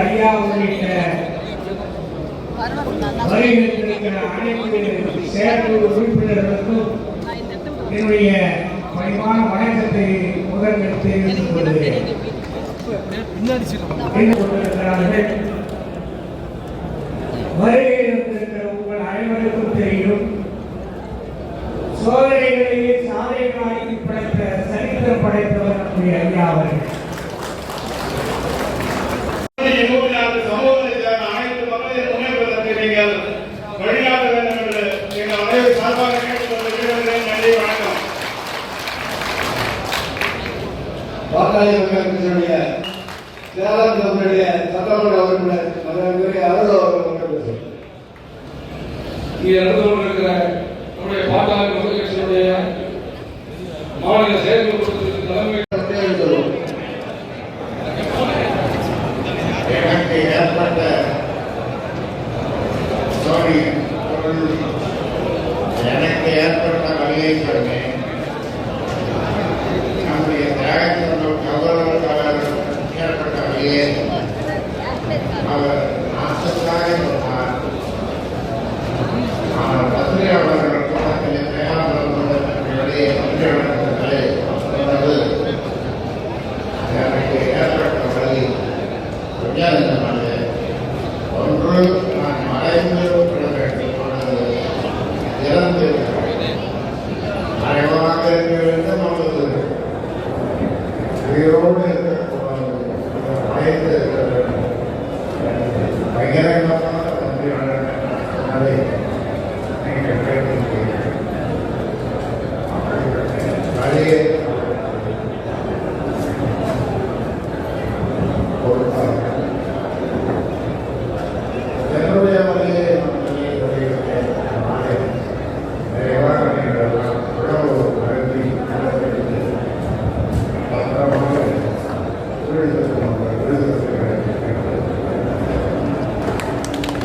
ஐயா உள்ளிட்ட அனைத்து செயற்குழு உறுப்பினர்களுக்கும் என்னுடைய பணிவான வணக்கத்தை முதற்கெடுத்து வருகை உங்கள் அனைவருக்கும் தெரியும். சோதனைகளிலே படைத்தவர் நம்முடைய ஐயா அவர்கள். கட்சியினுடைய சேலம் தொகுதியுடைய சட்டமன்ற உறுப்பினர் அவர்கள். இங்கே நடந்து கொண்டிருக்கிற நம்முடைய மக்கள் கட்சியினுடைய மாநில செயற்குழு எனக்கு ஏற்பட்ட சாரி எனக்கு ஏற்பட்ட வழியை சொன்னேன். நம்முடைய தியாகத்தினுடைய கௌரவத்தாளர் ஏற்பட்ட வழியை அவர் நாட்டுக்காக சொன்னார். ஆனால் apoyar a la